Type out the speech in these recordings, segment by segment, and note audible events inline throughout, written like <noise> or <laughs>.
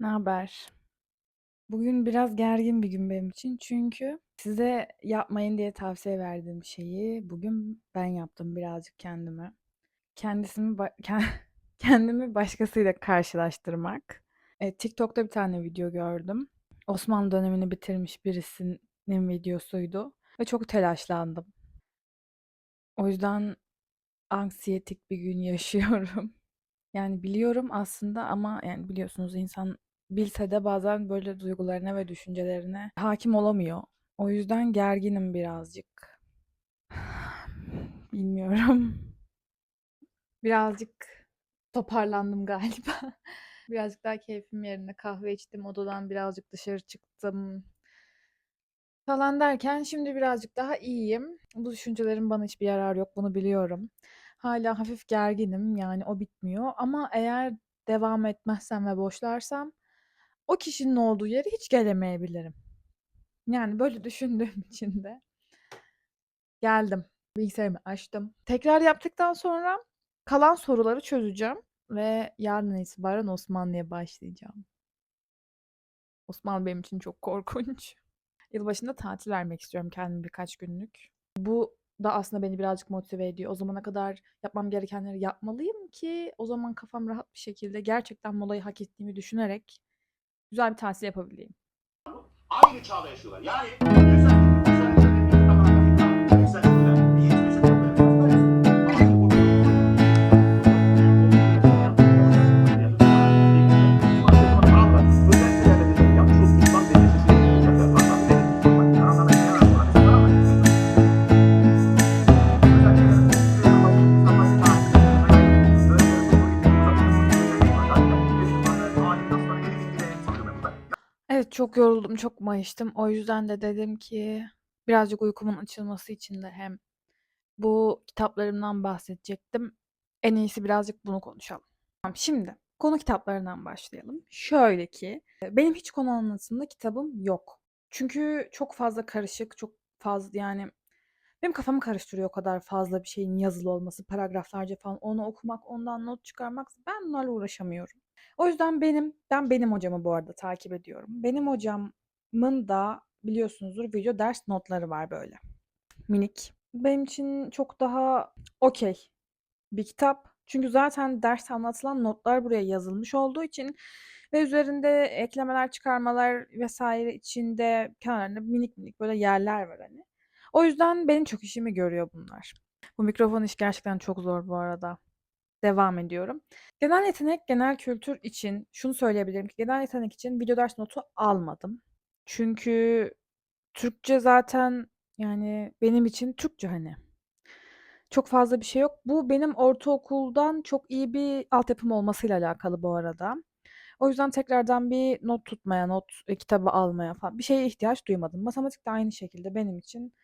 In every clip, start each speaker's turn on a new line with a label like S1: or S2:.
S1: Ne haber? Bugün biraz gergin bir gün benim için çünkü size yapmayın diye tavsiye verdiğim şeyi bugün ben yaptım birazcık kendime. Kendisimi ba- <laughs> ke- kendimi başkasıyla karşılaştırmak. E, TikTok'ta bir tane video gördüm. Osmanlı dönemini bitirmiş birisinin videosuydu ve çok telaşlandım. O yüzden anksiyetik bir gün <laughs> yaşıyorum. Yani biliyorum aslında ama yani biliyorsunuz insan bilse de bazen böyle duygularına ve düşüncelerine hakim olamıyor. O yüzden gerginim birazcık. <sighs> Bilmiyorum. Birazcık toparlandım galiba. <laughs> Birazcık daha keyfim yerine kahve içtim, odadan birazcık dışarı çıktım falan derken şimdi birazcık daha iyiyim. Bu düşüncelerin bana hiçbir yararı yok, bunu biliyorum. Hala hafif gerginim yani o bitmiyor ama eğer devam etmezsem ve boşlarsam o kişinin olduğu yere hiç gelemeyebilirim. Yani böyle <laughs> düşündüğüm için de geldim. Bilgisayarımı açtım. Tekrar yaptıktan sonra kalan soruları çözeceğim ve yarın itibaren Osmanlı'ya başlayacağım. Osmanlı benim için çok korkunç. <laughs> Yılbaşında tatil vermek istiyorum kendime birkaç günlük. Bu da aslında beni birazcık motive ediyor. O zamana kadar yapmam gerekenleri yapmalıyım ki o zaman kafam rahat bir şekilde gerçekten molayı hak ettiğimi düşünerek güzel bir tatil yapabileyim.
S2: aynı çağda yaşıyorlar. Yani
S1: Evet çok yoruldum, çok mayıştım. O yüzden de dedim ki birazcık uykumun açılması için de hem bu kitaplarımdan bahsedecektim. En iyisi birazcık bunu konuşalım. Tamam, şimdi konu kitaplarından başlayalım. Şöyle ki benim hiç konu anlatımında kitabım yok. Çünkü çok fazla karışık, çok fazla yani benim kafamı karıştırıyor o kadar fazla bir şeyin yazılı olması, paragraflarca falan onu okumak, ondan not çıkarmak. Ben bunlarla uğraşamıyorum. O yüzden benim, ben benim hocamı bu arada takip ediyorum. Benim hocamın da biliyorsunuzdur video ders notları var böyle. Minik. Benim için çok daha okey bir kitap. Çünkü zaten ders anlatılan notlar buraya yazılmış olduğu için ve üzerinde eklemeler, çıkarmalar vesaire içinde kenarlarında minik minik böyle yerler var hani. O yüzden benim çok işimi görüyor bunlar. Bu mikrofon iş gerçekten çok zor bu arada. Devam ediyorum. Genel yetenek, genel kültür için şunu söyleyebilirim ki genel yetenek için video ders notu almadım. Çünkü Türkçe zaten yani benim için Türkçe hani. Çok fazla bir şey yok. Bu benim ortaokuldan çok iyi bir altyapım olmasıyla alakalı bu arada. O yüzden tekrardan bir not tutmaya, not e, kitabı almaya falan bir şeye ihtiyaç duymadım. Matematik de aynı şekilde benim için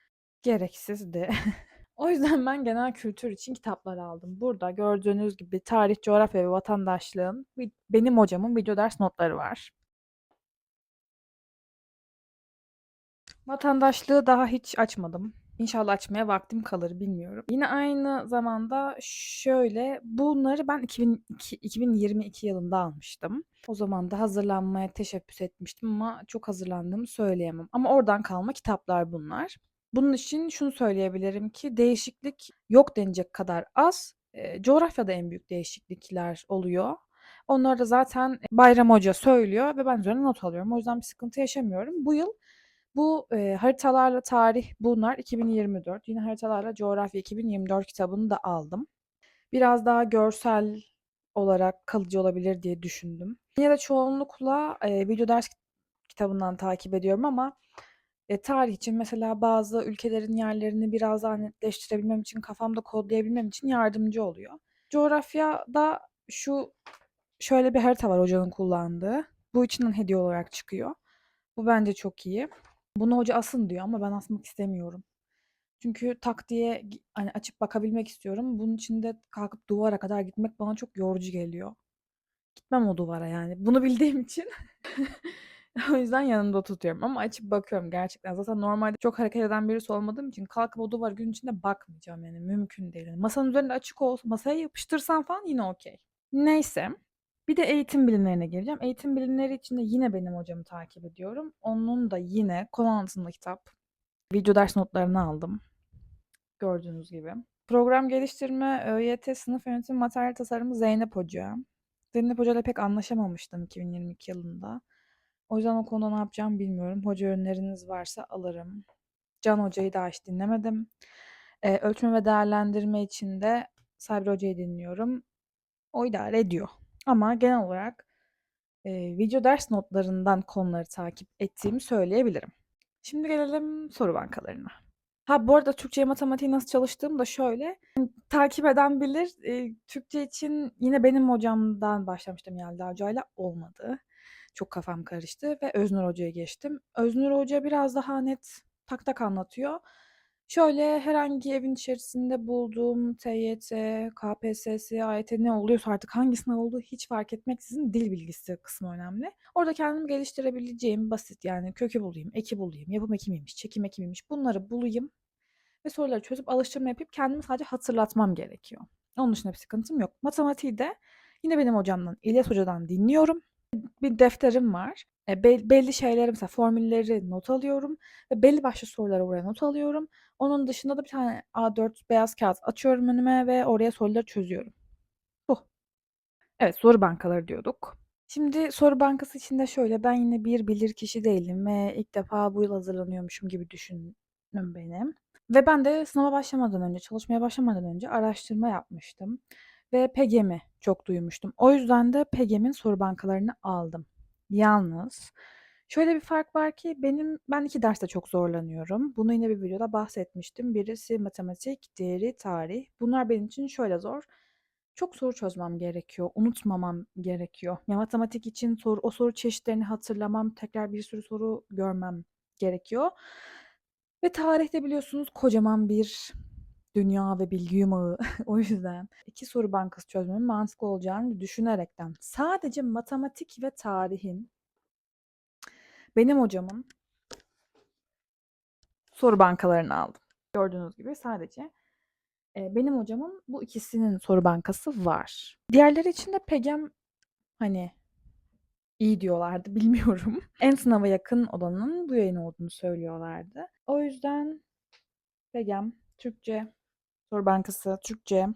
S1: gereksizdi. <laughs> O yüzden ben genel kültür için kitaplar aldım. Burada gördüğünüz gibi tarih, coğrafya ve vatandaşlığın benim hocamın video ders notları var. Vatandaşlığı daha hiç açmadım. İnşallah açmaya vaktim kalır bilmiyorum. Yine aynı zamanda şöyle bunları ben 2002, 2022 yılında almıştım. O zaman da hazırlanmaya teşebbüs etmiştim ama çok hazırlandığımı söyleyemem. Ama oradan kalma kitaplar bunlar. Bunun için şunu söyleyebilirim ki değişiklik yok denecek kadar az. E, coğrafyada en büyük değişiklikler oluyor. Onları da zaten Bayram Hoca söylüyor ve ben üzerine not alıyorum. O yüzden bir sıkıntı yaşamıyorum. Bu yıl bu e, haritalarla tarih bunlar 2024. Yine haritalarla coğrafya 2024 kitabını da aldım. Biraz daha görsel olarak kalıcı olabilir diye düşündüm. Yine de çoğunlukla e, video ders kitabından takip ediyorum ama e, tarih için mesela bazı ülkelerin yerlerini biraz daha netleştirebilmem için, kafamda kodlayabilmem için yardımcı oluyor. Coğrafyada şu şöyle bir harita var hocanın kullandığı. Bu içinden hediye olarak çıkıyor. Bu bence çok iyi. Bunu hoca asın diyor ama ben asmak istemiyorum. Çünkü tak diye hani açıp bakabilmek istiyorum. Bunun için de kalkıp duvara kadar gitmek bana çok yorucu geliyor. Gitmem o duvara yani. Bunu bildiğim için <laughs> <laughs> o yüzden yanımda tutuyorum ama açıp bakıyorum gerçekten. Zaten normalde çok hareket eden birisi olmadığım için kalkıp o duvar gün içinde bakmayacağım yani mümkün değil. Yani masanın üzerinde açık olsa masaya yapıştırsam falan yine okey. Neyse. Bir de eğitim bilimlerine gireceğim. Eğitim bilimleri için de yine benim hocamı takip ediyorum. Onun da yine konu anlatımlı kitap. Video ders notlarını aldım. Gördüğünüz gibi. Program geliştirme, ÖYT, sınıf yönetimi, materyal tasarımı Zeynep Hoca. Zeynep Hoca ile pek anlaşamamıştım 2022 yılında. O yüzden o konuda ne yapacağımı bilmiyorum. Hoca öneriniz varsa alırım. Can Hoca'yı daha hiç dinlemedim. Eee, ölçme ve değerlendirme için de Sabri Hoca'yı dinliyorum. O idare ediyor. Ama genel olarak eee, video ders notlarından konuları takip ettiğimi söyleyebilirim. Şimdi gelelim soru bankalarına. Ha bu arada Türkçe matematiği nasıl çalıştığım da şöyle. Takip eden bilir. Eee, Türkçe için yine benim hocamdan başlamıştım Yelda Hoca'yla. Olmadı. Çok kafam karıştı ve Öznur Hoca'ya geçtim. Öznur Hoca biraz daha net tak tak anlatıyor. Şöyle herhangi evin içerisinde bulduğum TYT, KPSS, AYT ne oluyorsa artık hangi sınav olduğu hiç fark etmeksizin dil bilgisi kısmı önemli. Orada kendimi geliştirebileceğim basit yani kökü bulayım, eki bulayım, yapım eki miymiş, çekim eki miymiş bunları bulayım ve soruları çözüp alıştırma yapıp kendimi sadece hatırlatmam gerekiyor. Onun dışında bir sıkıntım yok. Matematiği de yine benim hocamdan, İlyas Hoca'dan dinliyorum. Bir defterim var. E, bel- belli şeyleri mesela formülleri not alıyorum ve belli başlı soruları oraya not alıyorum. Onun dışında da bir tane A4 beyaz kağıt açıyorum önüme ve oraya soruları çözüyorum. Bu. Evet soru bankaları diyorduk. Şimdi soru bankası içinde şöyle ben yine bir bilir kişi değilim ve ilk defa bu yıl hazırlanıyormuşum gibi düşünün benim. Ve ben de sınava başlamadan önce, çalışmaya başlamadan önce araştırma yapmıştım. Ve PEGEM'i çok duymuştum. O yüzden de PEGEM'in soru bankalarını aldım. Yalnız şöyle bir fark var ki benim ben iki derste çok zorlanıyorum. Bunu yine bir videoda bahsetmiştim. Birisi matematik, diğeri tarih. Bunlar benim için şöyle zor. Çok soru çözmem gerekiyor. Unutmamam gerekiyor. Ya matematik için soru, o soru çeşitlerini hatırlamam, tekrar bir sürü soru görmem gerekiyor. Ve tarihte biliyorsunuz kocaman bir dünya ve bilgi yumağı. <laughs> o yüzden iki soru bankası çözmemin mantıklı olacağını düşünerekten sadece matematik ve tarihin benim hocamın soru bankalarını aldım. Gördüğünüz gibi sadece e, benim hocamın bu ikisinin soru bankası var. Diğerleri için de PEGEM hani iyi diyorlardı <laughs> bilmiyorum. En sınava yakın olanın bu yayın olduğunu söylüyorlardı. O yüzden PEGEM, Türkçe, soru bankası, Türkçe,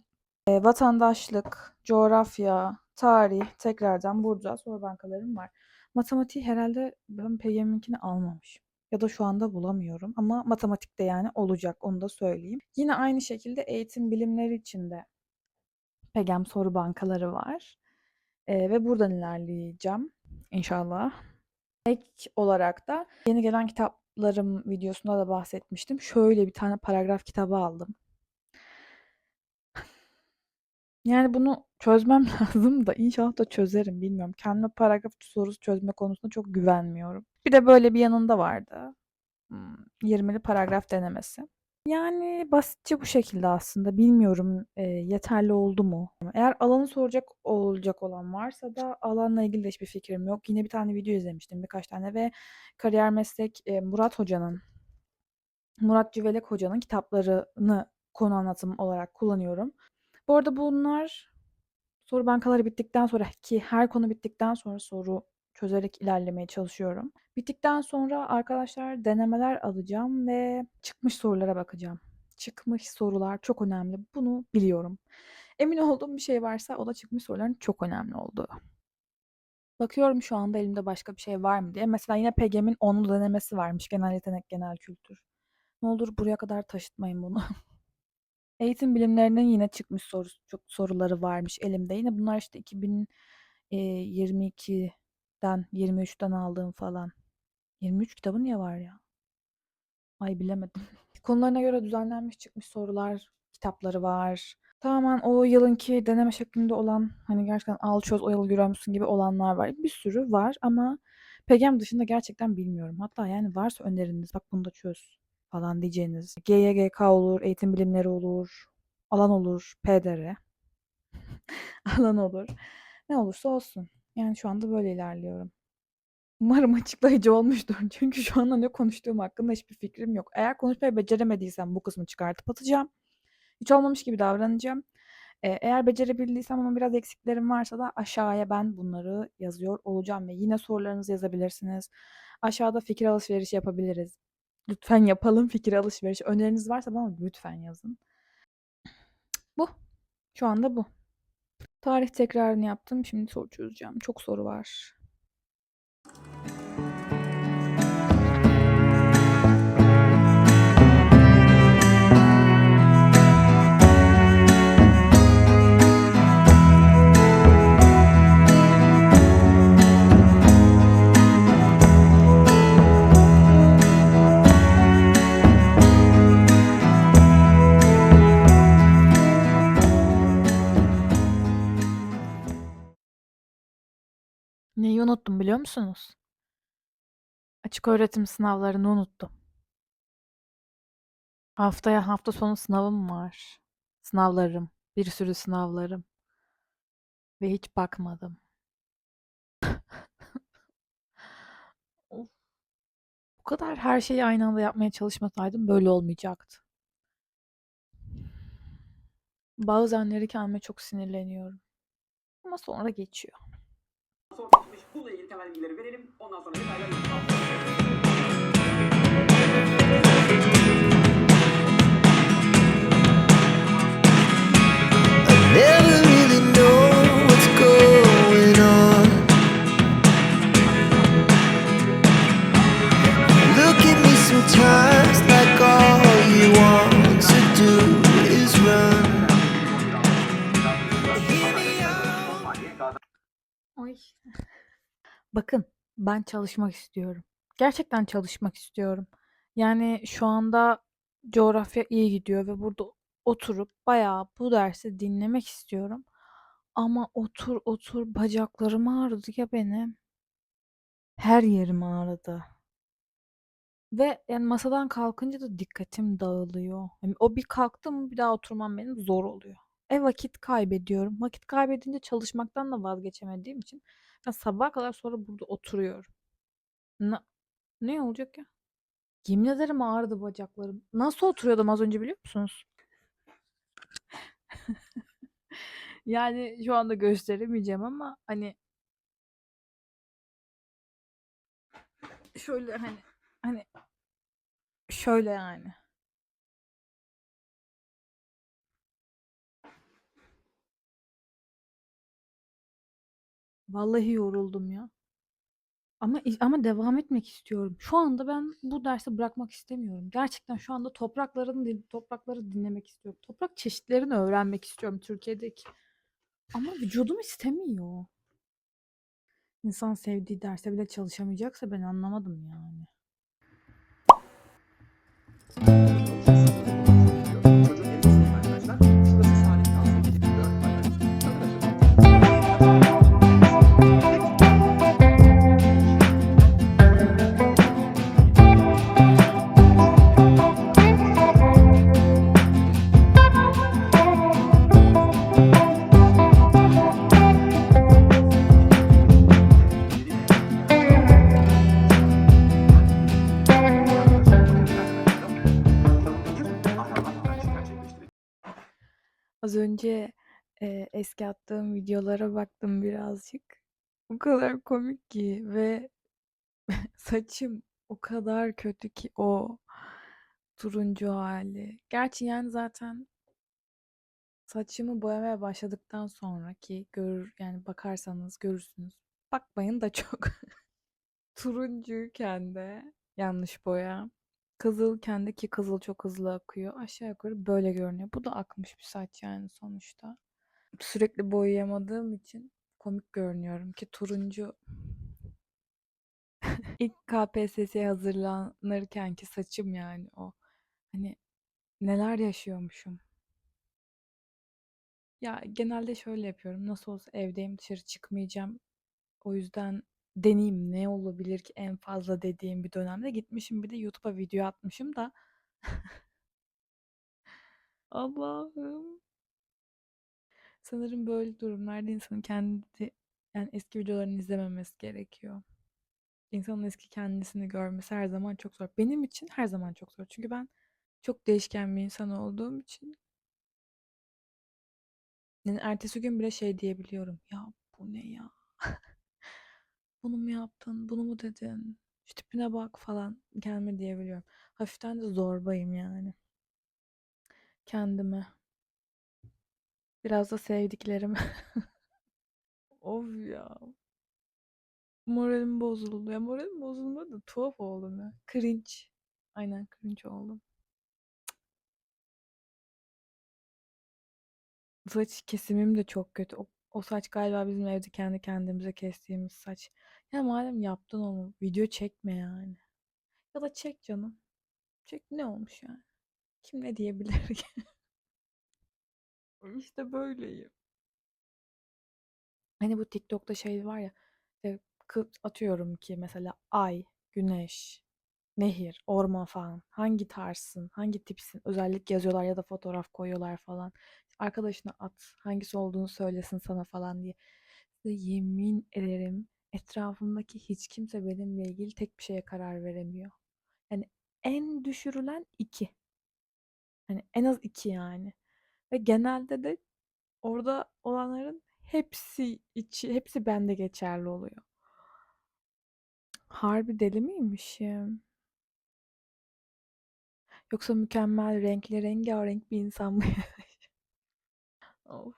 S1: e, vatandaşlık, coğrafya, tarih tekrardan burada soru bankalarım var. Matematiği herhalde ben PEGEM'inkini almamışım. Ya da şu anda bulamıyorum ama matematikte yani olacak onu da söyleyeyim. Yine aynı şekilde eğitim bilimleri için de PEGEM soru bankaları var. E, ve buradan ilerleyeceğim inşallah. Ek olarak da yeni gelen kitaplarım videosunda da bahsetmiştim. Şöyle bir tane paragraf kitabı aldım. Yani bunu çözmem <laughs> lazım da inşallah da çözerim bilmiyorum. Kendime paragraf sorusu çözme konusunda çok güvenmiyorum. Bir de böyle bir yanında vardı. Hmm, 20'li paragraf denemesi. Yani basitçe bu şekilde aslında. Bilmiyorum e, yeterli oldu mu? Eğer alanı soracak olacak olan varsa da alanla ilgili de hiçbir fikrim yok. Yine bir tane video izlemiştim birkaç tane ve kariyer meslek e, Murat Hoca'nın Murat Cüvelek Hoca'nın kitaplarını konu anlatım olarak kullanıyorum. Bu arada bunlar soru bankaları bittikten sonra ki her konu bittikten sonra soru çözerek ilerlemeye çalışıyorum. Bittikten sonra arkadaşlar denemeler alacağım ve çıkmış sorulara bakacağım. Çıkmış sorular çok önemli. Bunu biliyorum. Emin olduğum bir şey varsa o da çıkmış soruların çok önemli olduğu. Bakıyorum şu anda elimde başka bir şey var mı diye. Mesela yine PEGEM'in onlu denemesi varmış. Genel yetenek, genel kültür. Ne olur buraya kadar taşıtmayın bunu. <laughs> Eğitim bilimlerinin yine çıkmış soru, çok soruları varmış elimde. Yine bunlar işte 2022'den 23'ten aldığım falan. 23 kitabı niye var ya? Ay bilemedim. <laughs> Konularına göre düzenlenmiş çıkmış sorular, kitapları var. Tamamen o yılınki deneme şeklinde olan hani gerçekten al çöz o yıl görüyormuşsun gibi olanlar var. Bir sürü var ama PEGEM dışında gerçekten bilmiyorum. Hatta yani varsa öneriniz bak bunu da çöz falan diyeceğiniz. GYGK olur, eğitim bilimleri olur, alan olur, PDR. <laughs> alan olur. Ne olursa olsun. Yani şu anda böyle ilerliyorum. Umarım açıklayıcı <laughs> olmuştur. Çünkü şu anda ne konuştuğum hakkında hiçbir fikrim yok. Eğer konuşmayı beceremediysem bu kısmı çıkartıp atacağım. Hiç olmamış gibi davranacağım. Eee, eğer becerebildiysem ama biraz eksiklerim varsa da aşağıya ben bunları yazıyor olacağım ve yine sorularınızı yazabilirsiniz. Aşağıda fikir alışverişi yapabiliriz. Lütfen yapalım fikir alışverişi. Öneriniz varsa bana lütfen yazın. Bu. Şu anda bu. Tarih tekrarını yaptım. Şimdi soru çözeceğim. Çok soru var. Neyi unuttum biliyor musunuz? Açıköğretim sınavlarını unuttum. Haftaya hafta sonu sınavım var. Sınavlarım. Bir sürü sınavlarım. Ve hiç bakmadım. <laughs> Bu kadar her şeyi aynı anda yapmaya çalışmasaydım böyle olmayacaktı. Bazenleri kendime çok sinirleniyorum. Ama sonra geçiyor.
S3: Bununla ilgili temel bilgileri verelim. Ondan sonra
S4: detaylarla
S1: Ay. Bakın, ben çalışmak istiyorum. Gerçekten çalışmak istiyorum. Yani şu anda coğrafya iyi gidiyor ve burada oturup bayağı bu dersi dinlemek istiyorum. Ama otur otur bacaklarım ağrıdı ya benim. Her yerim ağrıdı. Ve yani masadan kalkınca da dikkatim dağılıyor. Hani o bir kalktım bir daha oturmam benim zor oluyor. E vakit kaybediyorum. Vakit kaybedince çalışmaktan da vazgeçemediğim için ben sabaha kadar sonra burada oturuyorum. Na ne olacak ya? Yemin ederim ağrıdı bacaklarım. Nasıl oturuyordum az önce biliyor musunuz? <laughs> Yani şu anda gösteremeyeceğim ama hani şöyle hani hani şöyle yani. Vallahi yoruldum ya. Ama ama devam etmek istiyorum. Şu anda ben bu dersi bırakmak istemiyorum. Gerçekten şu anda toprakların dil toprakları dinlemek istiyorum. Toprak çeşitlerini öğrenmek istiyorum Türkiye'deki. Ama vücudum istemiyor. İnsan sevdiği derse bile çalışamayacaksa ben anlamadım yani. Eski attığım videolara baktım birazcık. O kadar komik ki ve <laughs> saçım o kadar kötü ki o turuncu hâli. Gerçi yani zaten saçımı boyamaya başladıktan sonra ki görür yani bakarsanız görürsünüz. Bakmayın da çok <laughs> turuncuyken de yanlış boya. Kızılken de ki kızıl çok hızlı akıyor. Aşağı yukarı böyle görünüyor. Bu da akmış bir saç yani sonuçta. Sürekli boyayamadığım için komik görünüyorum ki turuncu İlk KPSS'ye hazırlanırkenki saçım yani o. Hani neler yaşıyormuşum. Ya genelde şöyle yapıyorum. Nasıl olsa evdeyim, dışarı çıkmayacağım. O yüzden deneyeyim ne olabilir ki en fazla dediğim bir dönemde gitmişim bir de YouTube'a video atmışım da. <laughs> Allah'ım. Sanırım böyle durumlarda insanın kendi yani eski videolarını izlememesi gerekiyor. İnsanın eski kendisini görmesi her zaman çok zor. Benim için her zaman çok zor. Çünkü ben çok değişken bir insan olduğum için Yani ertesi gün bile şey diyebiliyorum. Ya bu ne ya? <laughs> Bunu mu yaptın? Bunu mu dedin? Şu tipine bak falan kendime diyebiliyorum. Hafiften de zorbayım yani. Kendime. Biraz da sevdiklerime. Of ya. Moralim bozuldu. Ya moralim bozulmadı tuhaf oldum ya. Cringe. Aynen cringe oldum. Saç kesimim de çok kötü. O, o saç galiba bizim evde kendi kendimize kestiğimiz saç. Ya madem yaptın onu video çekme yani. Ya da çek canım. Çek ne olmuş yani? Kim ne diyebilir ki? <laughs> İşte böyleyim. Hani bu TikTok'ta şey var ya atıyorum ki mesela ay, güneş, nehir, orman falan hangi tarzsın, hangi tipsin özellik yazıyorlar ya da fotoğraf koyuyorlar falan. Arkadaşına at hangisi olduğunu söylesin sana falan diye. Size yemin ederim etrafımdaki hiç kimse benimle ilgili tek bir şeye karar veremiyor. Yani en düşürülen iki. Hani en az iki yani. Ve genelde de orada olanların hepsi içi, hepsi bende geçerli oluyor. Harbi deli miymişim? Yoksa mükemmel renkli rengarenk bir insan mı? <laughs> Of.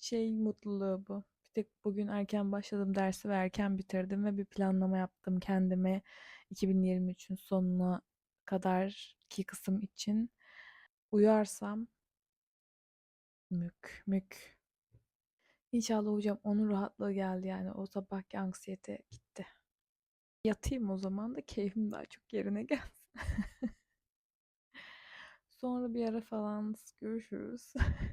S1: Şey mutluluğu bu. Bir tek bugün erken başladım dersi ve erken bitirdim ve bir planlama yaptım kendime 2023'ün sonuna kadarki kısım için. Uyarsam mük mük. İnşallah hocam onun rahatlığı geldi yani o sabahki anksiyete gitti. Yatayım o zaman da keyfim daha çok yerine <laughs> gelsin. Sonra bir ara falan görüşürüz. <laughs>